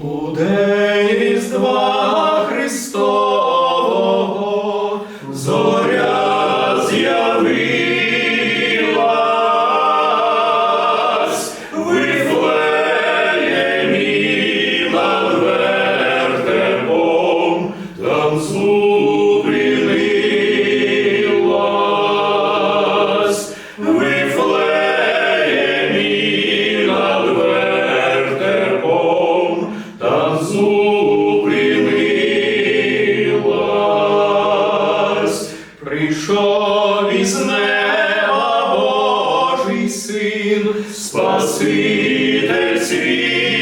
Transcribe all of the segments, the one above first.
O Deus прийшов із неба Божий син, Спаситель світу,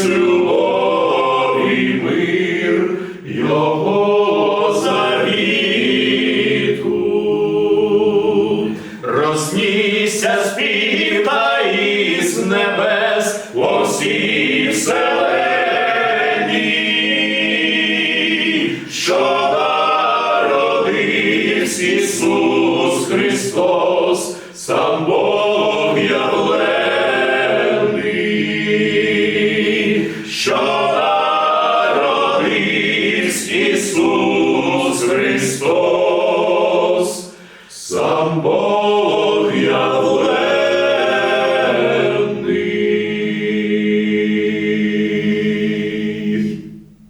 приніс любов і мир, його завіту. Рознісся спів небес по що народився Ісус Христос, сам Бог. що народився Ісус Христос, сам Бог явлений.